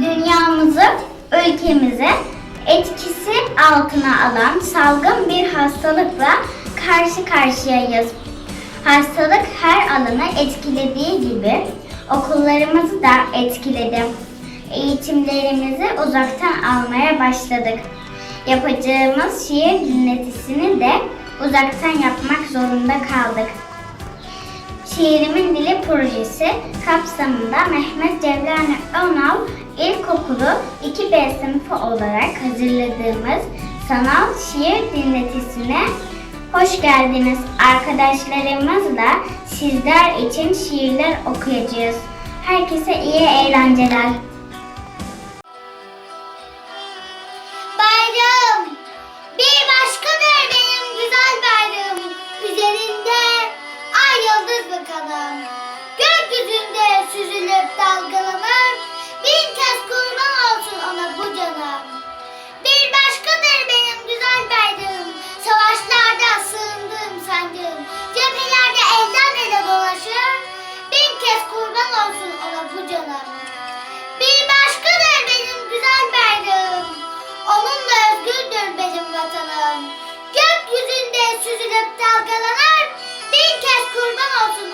dünyamızı, ülkemizi etkisi altına alan salgın bir hastalıkla karşı karşıyayız. Hastalık her alanı etkilediği gibi okullarımızı da etkiledi. Eğitimlerimizi uzaktan almaya başladık. Yapacağımız şiir dinletisini de uzaktan yapmak zorunda kaldık. Şiirimin Dili projesi kapsamında Mehmet Cevlani Önal İlkokulu 2B sınıfı olarak hazırladığımız sanal şiir dinletisine hoş geldiniz. Arkadaşlarımızla sizler için şiirler okuyacağız. Herkese iyi eğlenceler. Bayram bir başkadır benim güzel bayrağım. Üzerinde ay yıldız bakalım. Gökyüzünde süzülüp dalgalanır.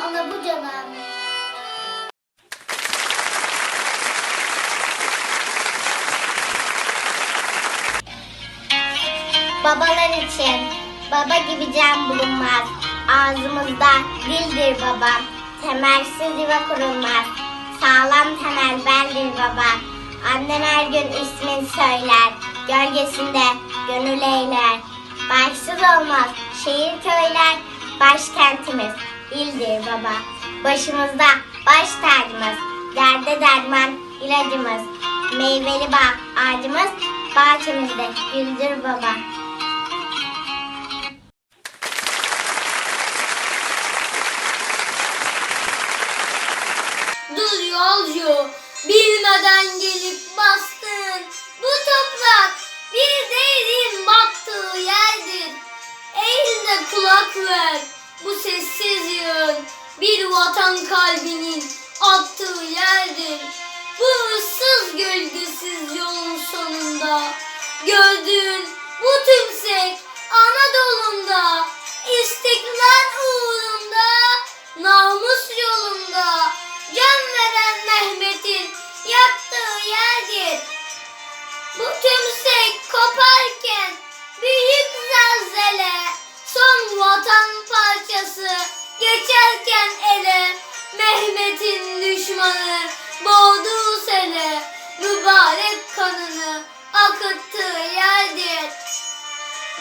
Canım. Babalar için baba gibi can bulunmaz. Ağzımızda dildir baba. Temelsiz yuva kurulmaz. Sağlam temel bendir baba. Annem her gün ismini söyler. Gölgesinde gönül eğler. Başsız olmaz şehir köyler. Başkentimiz ildir baba. Başımızda baş tacımız. Derde derman ilacımız. Meyveli bağ ağacımız. Bahçemizde güldür baba. Dur yolcu, bilmeden gelip bastın. Bu toprak bir değerin baktığı yerdir. Bir vatan kalbinin attığı yerdir. Bu ıssız gölgesiz yolun sonunda gördüğün bu tümsek Anadolu'nda istiklal uğrunda namus yolunda can veren Mehmet'in yaptığı yerdir. Bu tümsek koparken büyük zelzele son vatan parçası geçerken ele Mehmet'in düşmanı boğduğu sele mübarek kanını akıttığı yerdir.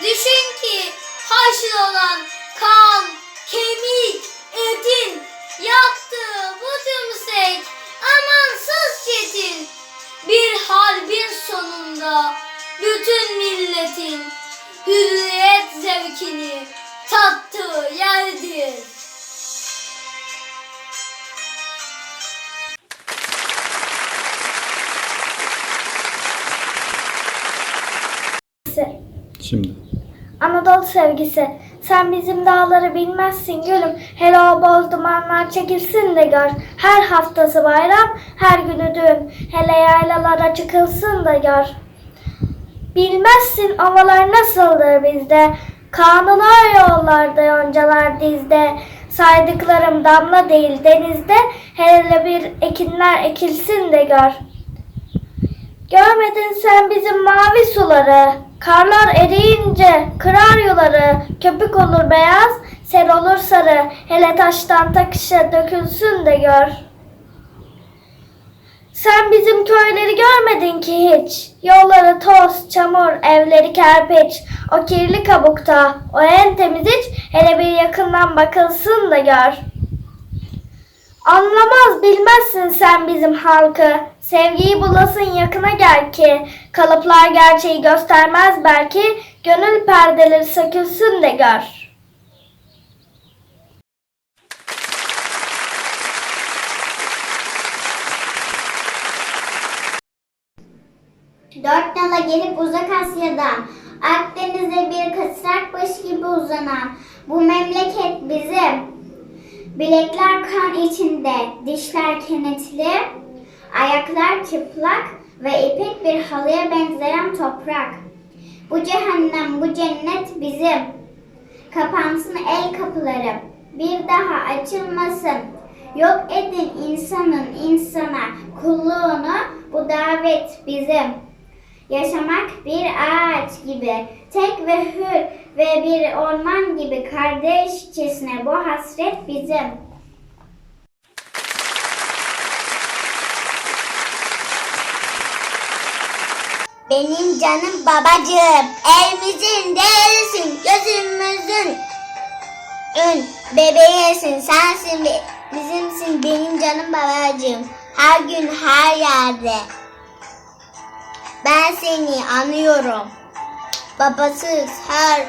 Düşün ki haşrolan kan, kemik, etin yaktığı bu tümsek amansız çetin. Bir harbin sonunda bütün milletin hürriyet zevkini tattığı yerdir. Şimdi. Anadolu sevgisi, sen bizim dağları bilmezsin gülüm. Hele o boz dumanlar çekilsin de gör. Her haftası bayram, her günü düğün. Hele yaylalara çıkılsın da gör. Bilmezsin ovalar nasıldır bizde. Kanılar yollarda yoncalar dizde. Saydıklarım damla değil denizde. Hele bir ekinler ekilsin de gör. Görmedin sen bizim mavi suları. Karlar eriyince kırar yuları. Köpük olur beyaz, sel olur sarı. Hele taştan takışa dökülsün de gör. Sen bizim köyleri görmedin ki hiç. Yolları toz, çamur, evleri kerpiç. O kirli kabukta, o en temiz iç. Hele bir yakından bakılsın da gör. Anlamaz bilmezsin sen bizim halkı. Sevgiyi bulasın yakına gel ki. Kalıplar gerçeği göstermez belki. Gönül perdeleri sökülsün de gör. Dört nala gelip uzak Asya'dan, Akdeniz'de bir kısrak baş gibi uzanan bu memleket bizim. Bilekler kan içinde, dişler kenetli, ayaklar çıplak, ve ipek bir halıya benzeyen toprak. Bu cehennem, bu cennet bizim. Kapansın el kapıları, bir daha açılmasın. Yok edin insanın insana kulluğunu, bu davet bizim. Yaşamak bir ağaç gibi, tek ve hür ve bir orman gibi kardeşçesine bu hasret bizim. Benim canım babacığım, evimizin değerlisin, gözümüzün ün bebeğisin, sensin be- bizimsin benim canım babacığım. Her gün her yerde. Ben seni anıyorum. Babasız her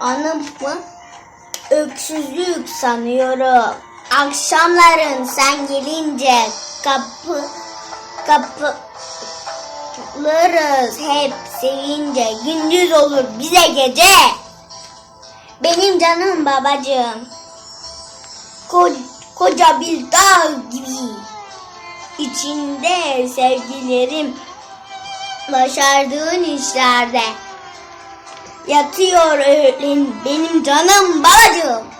anımı öksüzlük sanıyorum. Akşamların sen gelince kapı kapı Larız hep sevince gündüz olur bize gece. Benim canım babacığım. Ko- koca bir dağ gibi. İçinde sevgilerim başardığın işlerde. Yatıyor öğlen benim canım babacığım.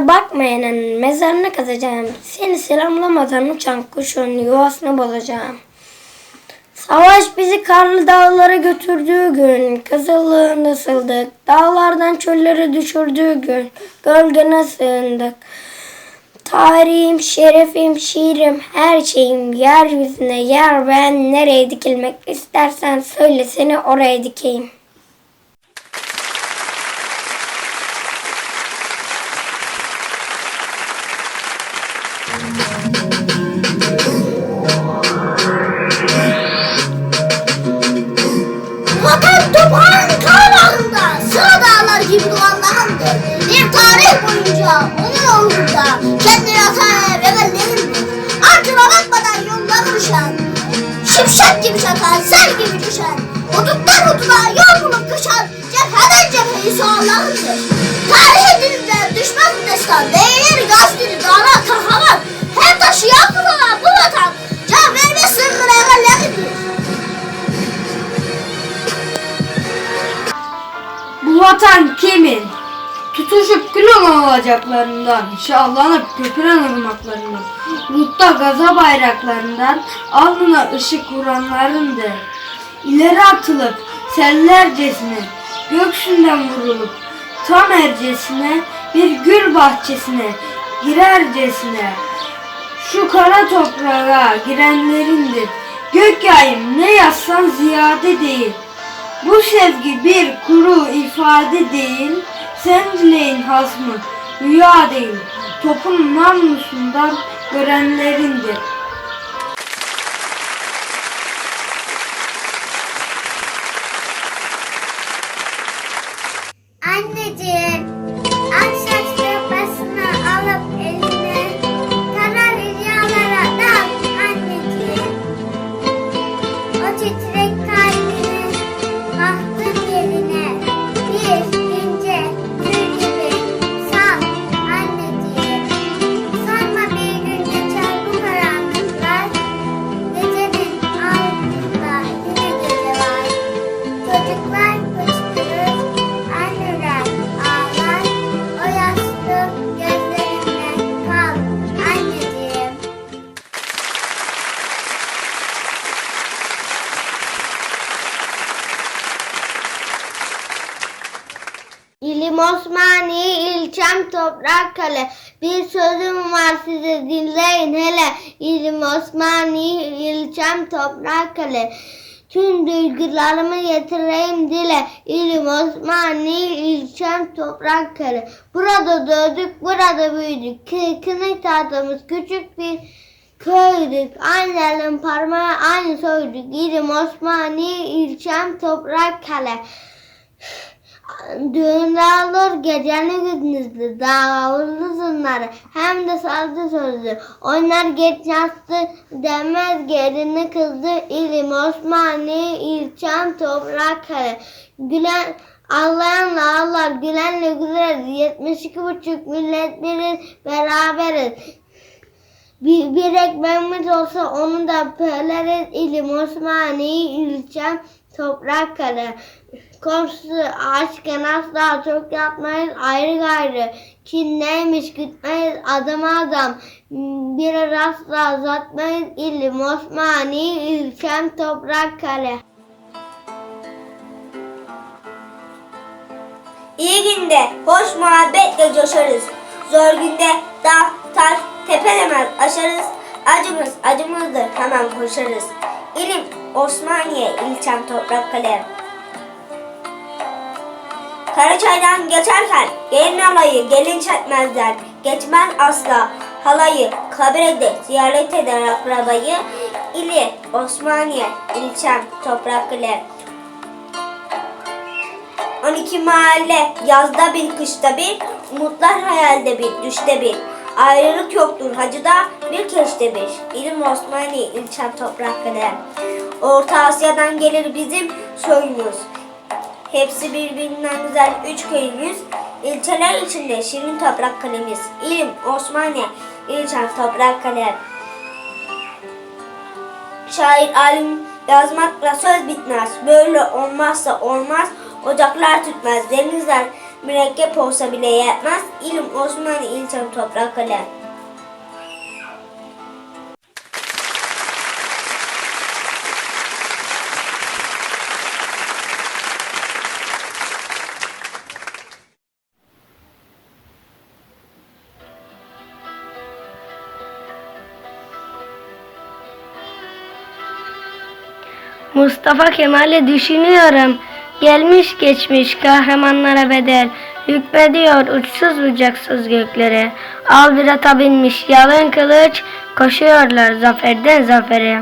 Benim gözümle bakmayanın mezarını kazacağım. Seni selamlamadan uçan kuşun yuvasını bozacağım. Savaş bizi karlı dağlara götürdüğü gün, kızıllığında sıldık. Dağlardan çöllere düşürdüğü gün, gölgene sığındık. Tarihim, şerefim, şiirim, her şeyim yeryüzüne yer ben nereye dikilmek istersen söyle seni oraya dikeyim. Vatan toprağın kararında sıra dağlar gibi dumanlandı. Bir tarih boyunca onun uğrunda kendi yatağı ve bellerimdir. Ardına bakmadan yolları düşen, şimşek gibi çakan, sel gibi düşen, huduttan hududa yol bulup koşan, cepheden cepheyi soğanlarındır. Tarih dilinde düşman destan, değeri gazeteli dağlar kahraman, her taşıyan kulağa bu vatan, can verme sırrı Vatan kimin? Tutuşup olan olacaklarından, şahlanıp köpüren ırmaklarından, Rutta gaza bayraklarından, alnına ışık vuranlarındır. İleri atılıp sellercesine, göksünden vurulup tam ercesine, bir gül bahçesine girercesine, şu kara toprağa girenlerindir. Gök yayım ne yazsan ziyade değil. Bu sevgi bir kuru ifade değil, sen dileğin hasmı rüya değil, topun namlusundan görenlerindir. Anneciğim, ilçem Toprakkale. Bir sözüm var size dinleyin hele. İlim Osmaniye ilçem Toprakkale. Tüm duygularımı getireyim dile. İlim Osmaniye ilçem Toprakkale. Burada doğduk, burada büyüdük. Kırkını tatlımız küçük bir köydük. Aynı elin parmağı aynı soyduk. İlim Osmaniye ilçem Toprakkale. Düğünler olur geceni gündüzlü, dağlı zınları, hem de sazlı sözlü. Oynar geç yastı, demez gelini kızdı, ilim Osmaniye, ilçem toprak kare. Gülen, ağlayanla ağlar, gülenle güleriz, 72 buçuk millet beraberiz. Bir, bir ekmeğimiz olsa onu da böleriz. İlim Osmaniye ilçem toprak kare. Komşusu aşken asla çok yapmayız ayrı gayrı. Kin neymiş gütmeyiz adam adam. Bir asla uzatmayız. İlim Osmaniye ilçem toprak kare. İyi günde hoş muhabbetle coşarız. Zor günde dağ, taş, tepelemez aşarız. Acımız acımızdır hemen koşarız. İlim Osmaniye ilçem Toprakkale. Karaçay'dan geçerken gelin alayı gelin çekmezler. Geçmez asla halayı kabire de ziyaret eder akrabayı. İli Osmaniye ilçem Toprakkale. 12 mahalle yazda bir kışta bir, umutlar hayalde bir düşte bir. Ayrılık yoktur hacıda bir keşte bir. İlim Osmaniye ilçem Toprakkale. Orta Asya'dan gelir bizim soyumuz. Hepsi birbirinden güzel üç köyümüz. İlçeler içinde şirin toprak kalemiz. İlim Osmaniye ilçem Toprakkale. Şair alim yazmakla söz bitmez. Böyle olmazsa olmaz. Ocaklar tütmez. Denizler mürekkep olsa bile yetmez. İlim Osmaniye ilçem Toprakkale. Mustafa Kemal'i düşünüyorum. Gelmiş geçmiş kahramanlara bedel. Hükmediyor uçsuz bucaksız göklere. Al bir ata binmiş yalın kılıç. Koşuyorlar zaferden zafere.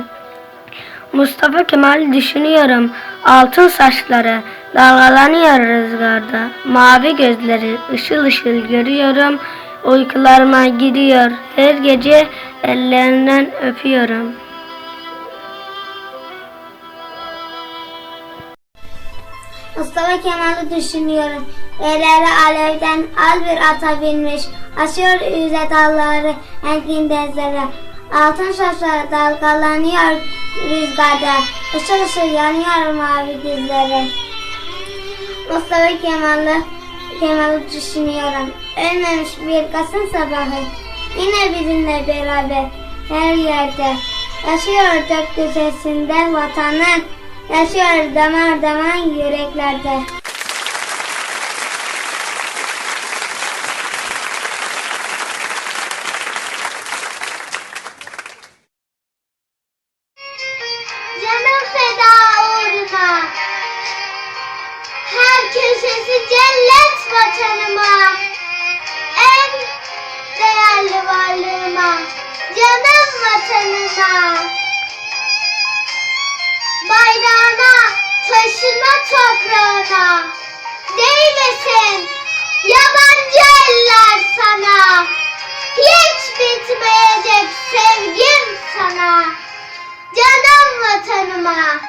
Mustafa Kemal'i düşünüyorum. Altın saçları dalgalanıyor rüzgarda. Mavi gözleri ışıl ışıl görüyorum. Uykularıma gidiyor. Her gece ellerinden öpüyorum. Mustafa Kemal'i düşünüyorum. Elleri alevden al bir ata binmiş. Aşıyor yüze dalları engin denizlere. Altın şaşları dalgalanıyor rüzgarda. Işıl ışıl yanıyor mavi dizleri. Mustafa Kemal'i Kemal'i düşünüyorum. Ölmemiş bir Kasım sabahı. Yine bizimle beraber her yerde. Yaşıyor gökyüzünde vatanı. Yaşıyor damar damar yüreklerde. Sevgim sana. Canım vatanıma.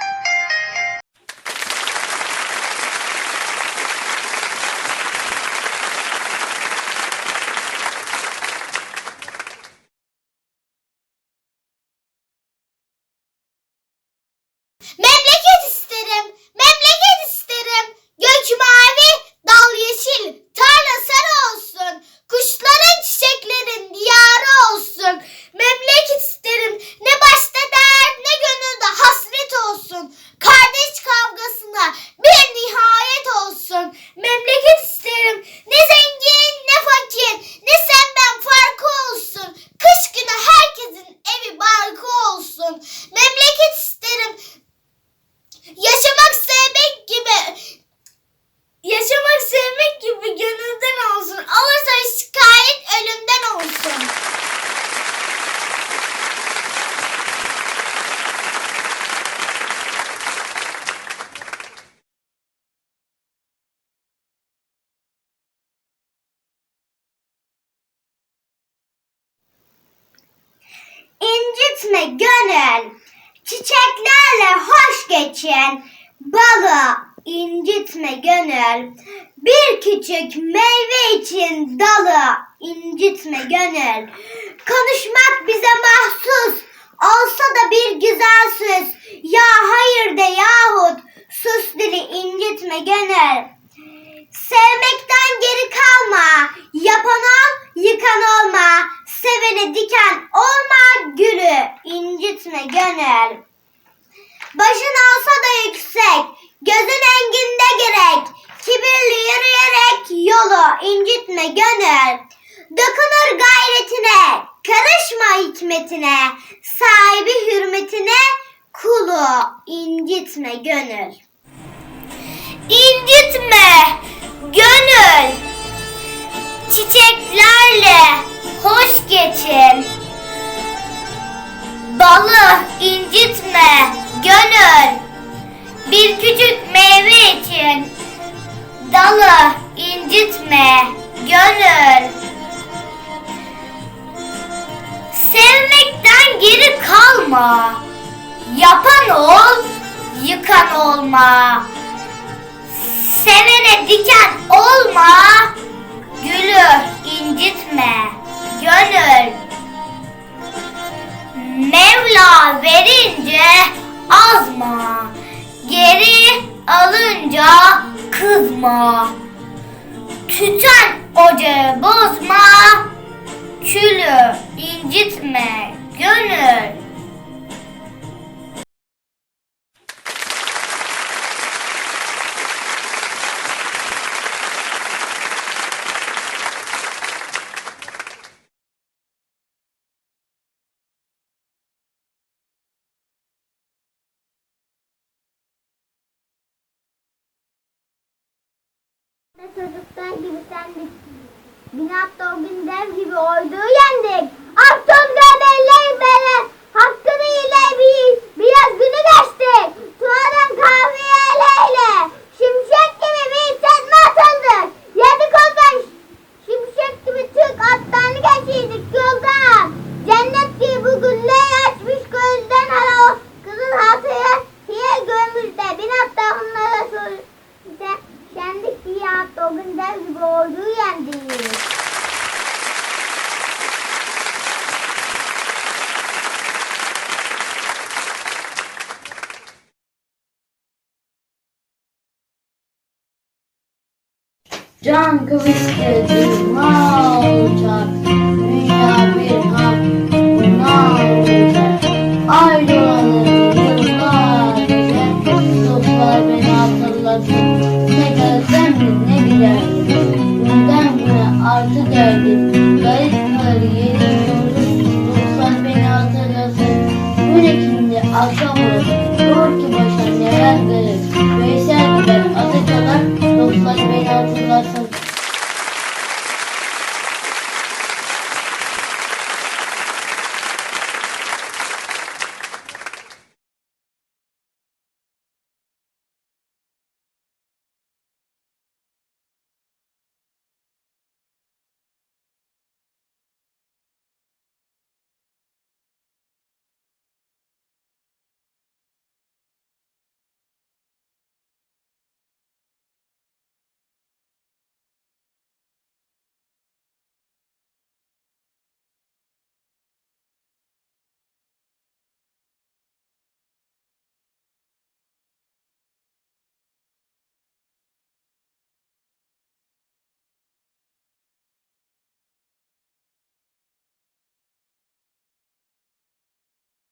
İncitme gönül. Çiçeklerle hoş geçin. Balı incitme gönül. Bir küçük meyve için dalı incitme gönül. Konuşmak bize mahsus. Olsa da bir güzel süs. Ya hayır de yahut sus dili incitme gönül. Sevmekten geri kalma. Yapan ol, yıkan olma. Sevene diken olma yolu incitme gönül. Dokunur gayretine, karışma hikmetine. Sahibi hürmetine, kulu incitme gönül. İncitme gönül. Çiçeklerle hoş geçin. Balı incitme gönül. Bir küçük meyve için dalı incitme gönül. Sevmekten geri kalma. Yapan ol, yıkan olma. Sevene diken olma, gülü incitme, gönül. Mevla verince azma, geri alınca kızma. Tüten ocağı bozma, külü incitme, gönül. Gün dev